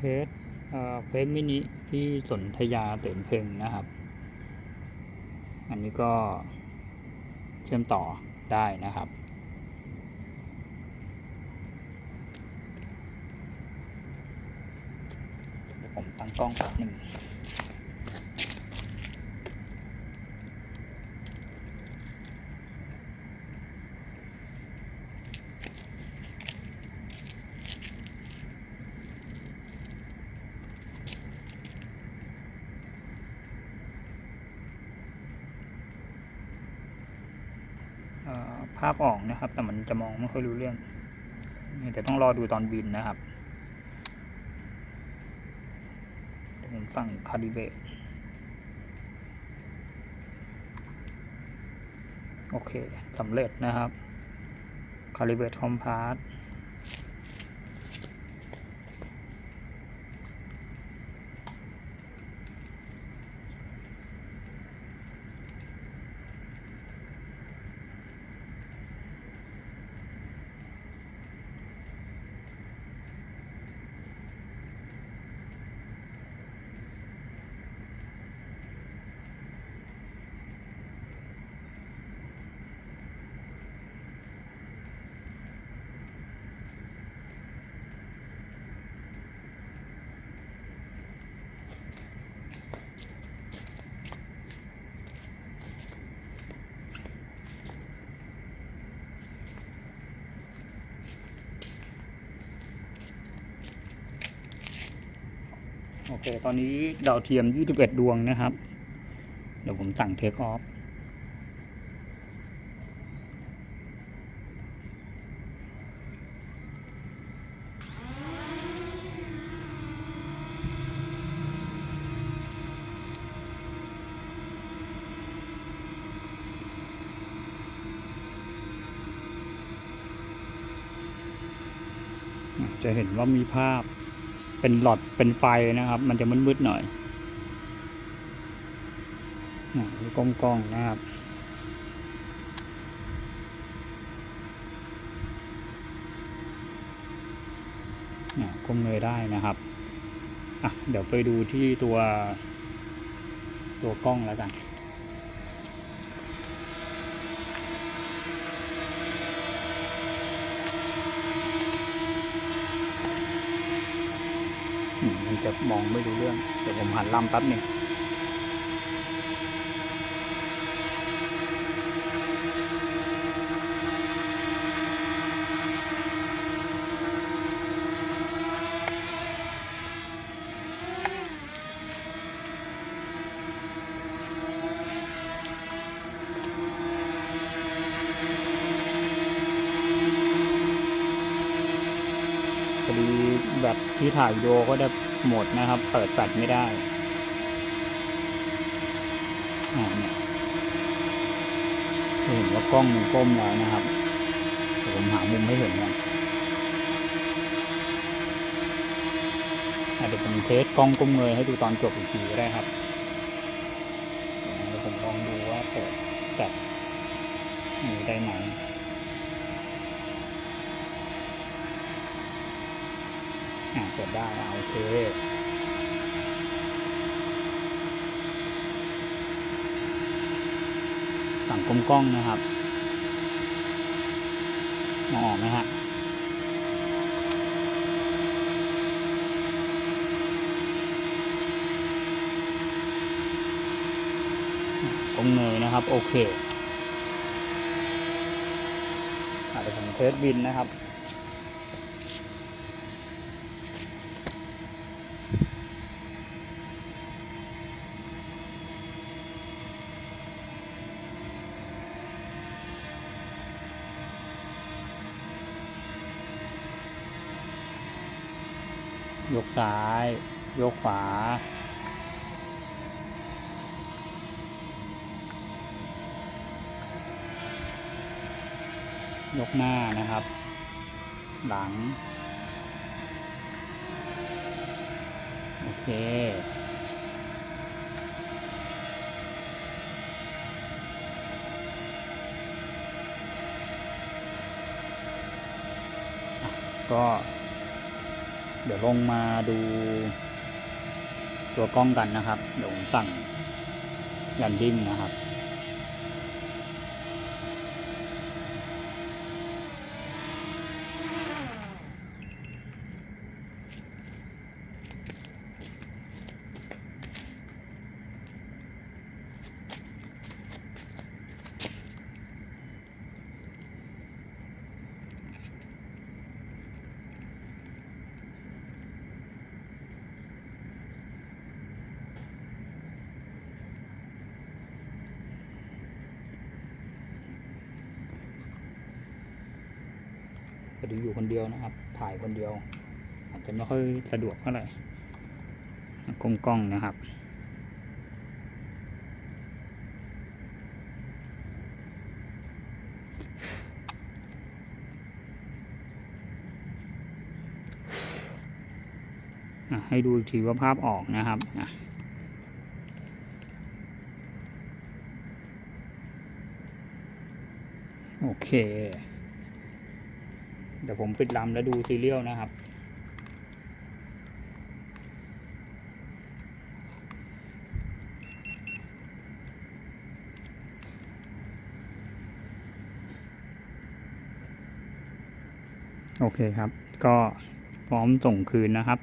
สเฟซมินิที่สนธยาเตือนเพ่งนะครับ อันนี้ก็เชื่อมต่อได้นะครับ ผมตั้งกล้องแป๊บหนึ่ง ภาพออกนะครับ แต่มันจะมองไม่ค่อยรู้เรื่องแต่ต้องรอดูตอนบินนะครับผมสั่งคาลิเบตโอเคสำเร็จนะครับคาลิเบตคอมพาร์ส โอเค ตอนนี้ดาวเทียม 21 ดวงนะครับ เดี๋ยวผมสั่งเทคออฟจะเห็นว่ามีภาพ เป็นหลอดเป็นไฟนะครับ มันจะมืดๆหน่อยอ่กล้องๆนะครับอ่ก้มเงยได้นะครับอะเดี๋ยวไปดูที่ตัวตัวกล้องแล้วกัน อืมมัน จะมองไม่รู้เรื่อง เดี๋ยวผมหันลำแป๊บหนึ่งพอดีแบตที่ถ่ายวิดีโอก็ได้ หมดนะครับ เปิดแฟลชไม่ได้อ่าเนี่ยเห็นว่ากล้องมันก้มแล้วนะครับผมหามุมให้เห็นนอะเดี๋ยวผมเทสกล้องก้มเงยให้ดูตอนจบอีกทีก็ได้ครับเดี๋ยวผมลองดูว่าเปิดแฟลชนี้ได้ไหม อ่าเปิดได้อ่าโอเคสั่งกลมกล้องนะครับมองออกไหมฮะกลมเงยนะครับ โอเคอะเดี๋ยวผมเทสบินนะครับ ยกซ้าย ยกขวา ยกหน้านะครับ หลัง โอเคก็ เดี๋ยวลงมาดู ตัวกล้องกันนะครับ เดี๋ยวผมสั่งยันดิ้งนะครับ พอดีอยู่คนเดียวนะครับ ถ่ายคนเดียว อาจจะไม่ค่อยสะดวกเท่าไหร่กล้องกล้องนะครับให้ดูอีกทีว่าภาพออกนะครับอะโอเค เดี๋ยวผมปิดลำแล้วดูซีเรียลนะครับ โอเคครับ ก็พร้อมส่งคืนนะครับ